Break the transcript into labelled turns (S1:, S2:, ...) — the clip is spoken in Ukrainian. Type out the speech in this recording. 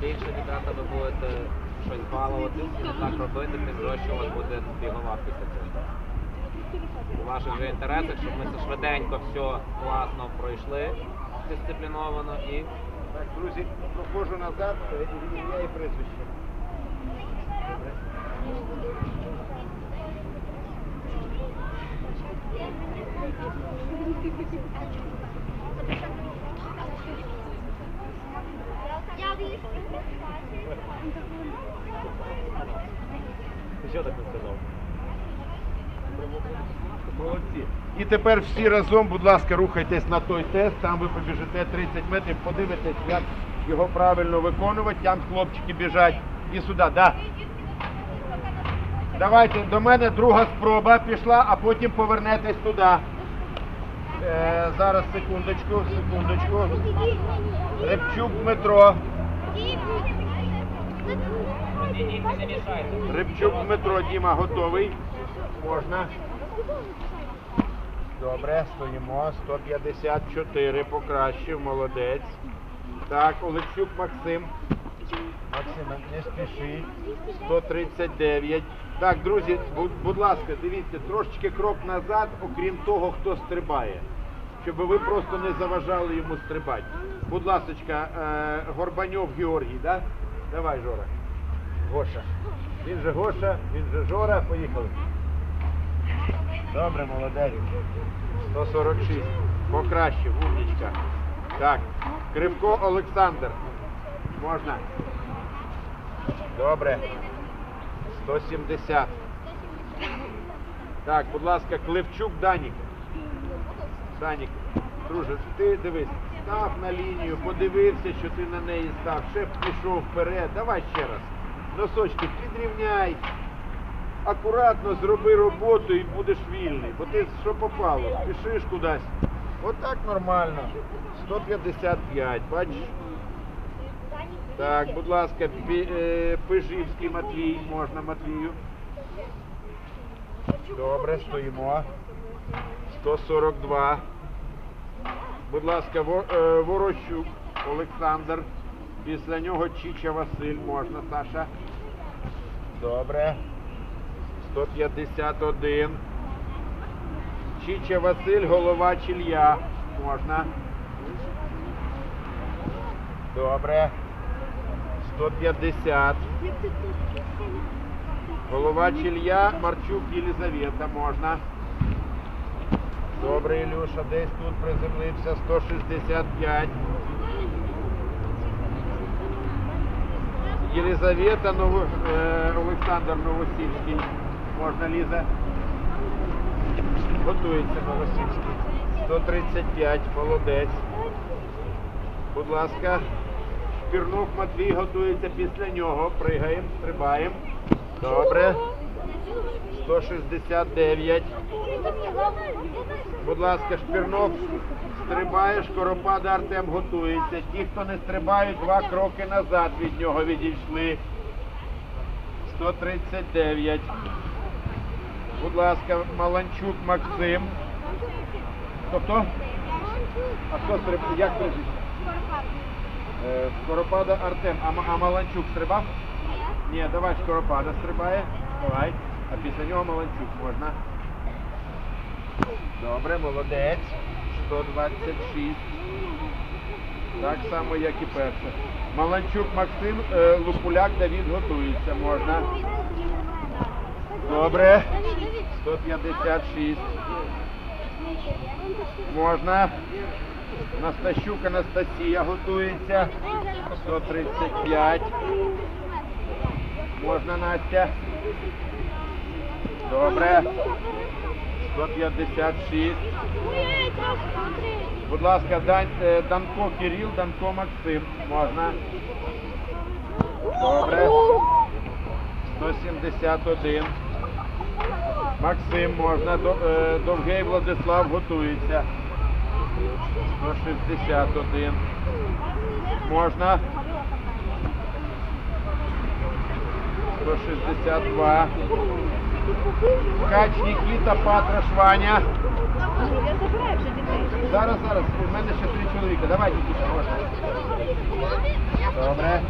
S1: більше ребята ви будете щось балувати, так робити, тим дорожче у вас буде бігова після цього. У ваших же інтересах, щоб ми це швиденько все класно пройшли, дисципліновано і
S2: Так, друзі, проходжу назад, е, і ім'я і прізвище. Добре.
S1: Що так не сказав?
S2: Молодці. І тепер всі разом, будь ласка, рухайтесь на той тест, там ви побіжите 30 метрів, подивитесь, як його правильно виконувати, там хлопчики біжать і сюди. Да. Давайте до мене друга спроба пішла, а потім повернетесь туди. Е, зараз секундочку, секундочку. Репчук Дмитро. Рибчук Дмитро, Діма, готовий? Можна. Добре, стоїмо. 154, покращив, молодець. Так, Олексюк Максим. Максим, не спіши. 139. Так, друзі, будь, ласка, дивіться, трошечки крок назад, окрім того, хто стрибає. Щоб ви просто не заважали йому стрибати. Будь ласка, е, Горбаньов Георгій, да? Давай, Жора. Гоша. Він же Гоша, він же Жора. Поїхали. Добре, молодець. 146. Покращив, умнічка. Так. Кривко Олександр. Можна. Добре. 170. Так, будь ласка, Клевчук Данік. Данік, друже, ти дивись, став на лінію, подивився, що ти на неї став, ще пішов вперед. Давай ще раз. Носочки підрівняй. Акуратно зроби роботу і будеш вільний. Бо ти що попало, пішиш кудись. Отак нормально. 155, бачиш? Так, будь ласка, е, Пижівський Матвій, можна Матвію. Добре, стоїмо. 142. Будь ласка, е, Ворощук Олександр. Після нього Чіча Василь можна, Саша. Добре. 151. Чіча Василь, голова Чілья. Можна. Добре. 150. Голова Чілья, Марчук Єлизавета. Можна. Добре, Ілюша, десь тут приземлився 165. Єлизавета Ново... е, Олександр Новосільський. Можна, Ліза? Готується Новосільський. 135, молодець. Будь ласка. Шпірнук Матвій готується після нього. Пригаємо, стрибаємо. Добре. 169. Будь ласка, Шпірнов стрибає, Шкоропада Артем готується. Ті, хто не стрибають, два кроки назад від нього відійшли. 139. Будь ласка, Маланчук Максим. Хто хто? А хто стрибає? Як прізвище? Е, Шкоропада Артем. А Маланчук стрибав? Ні, давай Шкоропада стрибає. Давай. А після нього Маланчук можна. Добре, молодець. 126. Так само, як і перше. Маланчук Максим, е, Лупуляк Давід готується. Можна. Добре. 156. Можна. Настащук Анастасія готується. 135. Можна, Настя. Добре. 156. Будь ласка, е, Данко Кирил, Данко Максим. Можна. Добре. 171. Максим можна. Е, Довгий Владислав готується. 161. Можна. 162. Ткач Нікіта, Патраш Ваня. Зараз, зараз, у мене ще три чоловіка. Давай, Нікіта, можна. Добре.